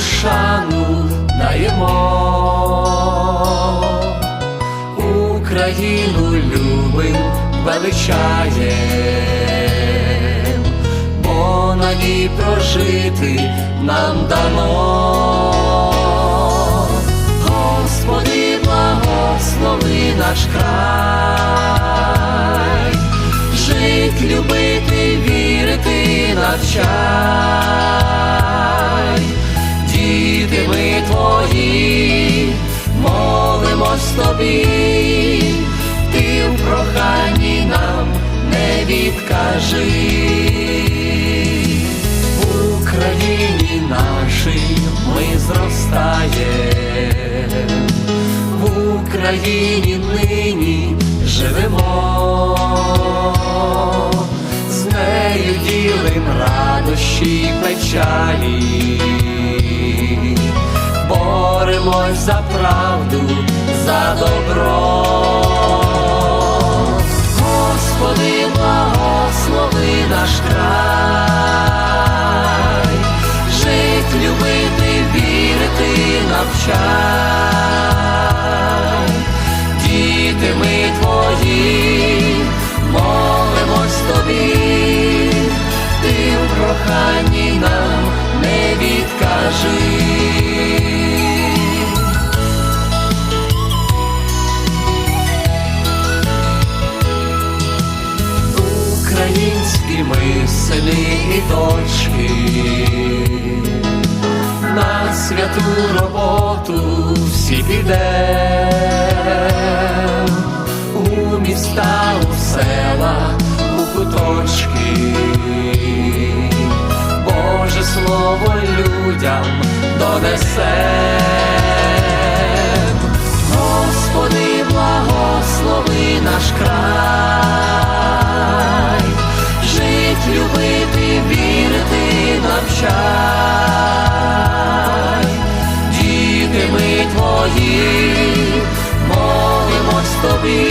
шану даємо, Україну любим величаєм, бо на ній прожити нам дано. Тобі, ти в проханні нам не відкажи. В Україні нашій ми зростаєм, в Україні нині живемо, з нею ділим радощі й печалі, боремось за правду, Українські ми сини і дочки, на святу роботу всі підем, у міста, у села, у куточки, Боже слово людям донесе. be